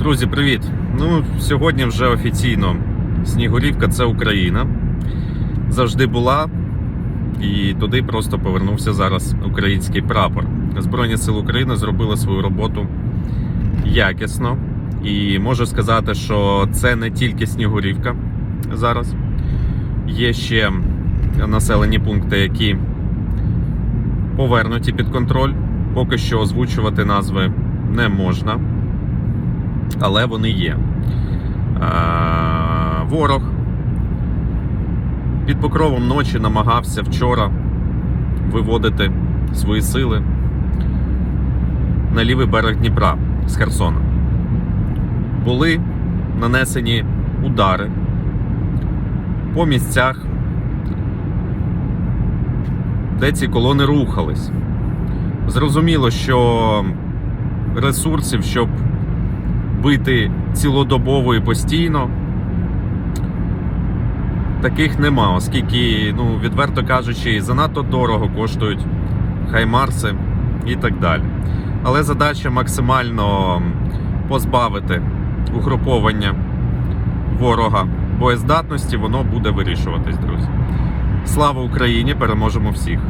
Друзі, привіт! Ну, сьогодні вже офіційно Снігурівка це Україна. Завжди була. І туди просто повернувся зараз український прапор. Збройні Сили України зробили свою роботу якісно. І можу сказати, що це не тільки Снігурівка зараз. Є ще населені пункти, які повернуті під контроль. Поки що озвучувати назви не можна але вони є. Ворог під покровом ночі намагався вчора виводити свої сили на лівий берег Дніпра з Херсона. Були нанесені удари по місцях, де ці колони рухались. Зрозуміло, що ресурсів, щоб бити цілодобово і постійно. Таких нема, оскільки, ну, відверто кажучи, занадто дорого коштують хаймарси і так далі. Але задача максимально позбавити угруповання ворога боєздатності, воно буде вирішуватись, друзі. Слава Україні! Переможемо всіх!